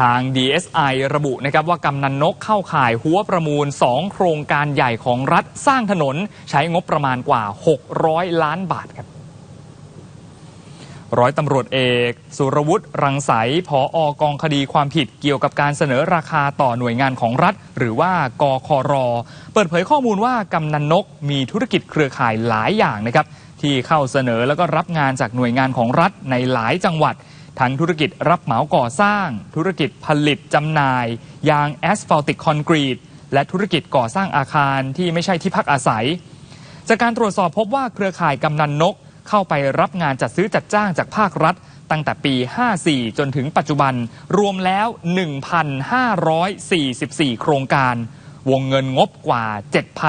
ทาง DSI ระบุนะครับว่ากำนันนกเข้าข่ายหัวประมูล 2 โครงการใหญ่ของรัฐสร้างถนน ใช้งบประมาณกว่า 600 ล้านบาทครับร้อยตำรวจเอก สุรวุฒิรังสรรค์ผออกองคดีความผิดเกี่ยวกับการเสนอราคาต่อหน่วยงานของรัฐ หรือว่ากคร เปิดเผยข้อมูลว่ากำนันนกมีธุรกิจเครือข่ายหลายอย่างนะครับ ที่เข้าเสนอแล้วก็รับงานจากหน่วยงานของรัฐในหลายจังหวัด ทั้งธุรกิจรับเหมาก่อสร้าง ธุรกิจผลิตจำหน่าย ยางแอสฟัลติกคอนกรีต และธุรกิจก่อสร้างอาคารที่ไม่ใช่ที่พักอาศัย จากการตรวจสอบพบว่าเครือข่ายกำนันนก เข้าไปรับงานจัดซื้อจัดจ้างจากภาครัฐ ตั้งแต่ปี 54 จนถึงปัจจุบันรวมแล้ว 1,544 โครงการ วงเงินงบกว่า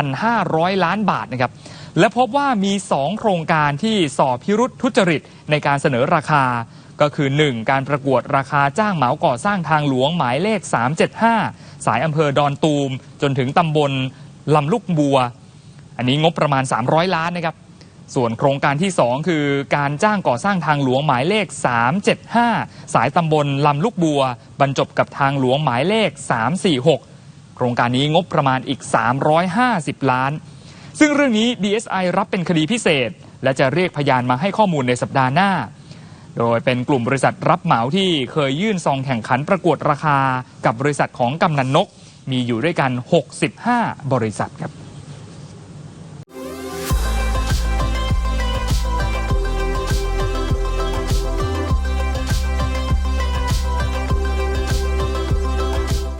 7,500 ล้านบาทนะครับ และพบว่ามี 2 โครงการที่สอบพิรุษทุจริตในการเสนอราคา ก็คือ 1. การประกวดราคาจ้างเหมาก่อสร้างทางหลวงหมายเลข 375 สายอำเภอดอนตูม จนถึงตำบลลำลูกบัว อันนี้งบประมาณ 300 ล้านนะครับ ส่วนโครงการที่ 2 คือการจ้างก่อสร้างทางหลวงหมายเลข 375 สายตำบลลำลูกบัว บรรจบกับทางหลวงหมายเลข 346 โครงการนี้งบประมาณอีก 350 ล้าน ซึ่งเรื่องนี้ DSI รับเป็นคดีพิเศษ และจะเรียกพยานมาให้ข้อมูลในสัปดาห์หน้า โดยเป็นกลุ่มบริษัทรับเหมาที่เคยยื่นซองแข่งขันประกวดราคากับบริษัทของกำนันนก มีอยู่ด้วยกัน 65 บริษัทครับ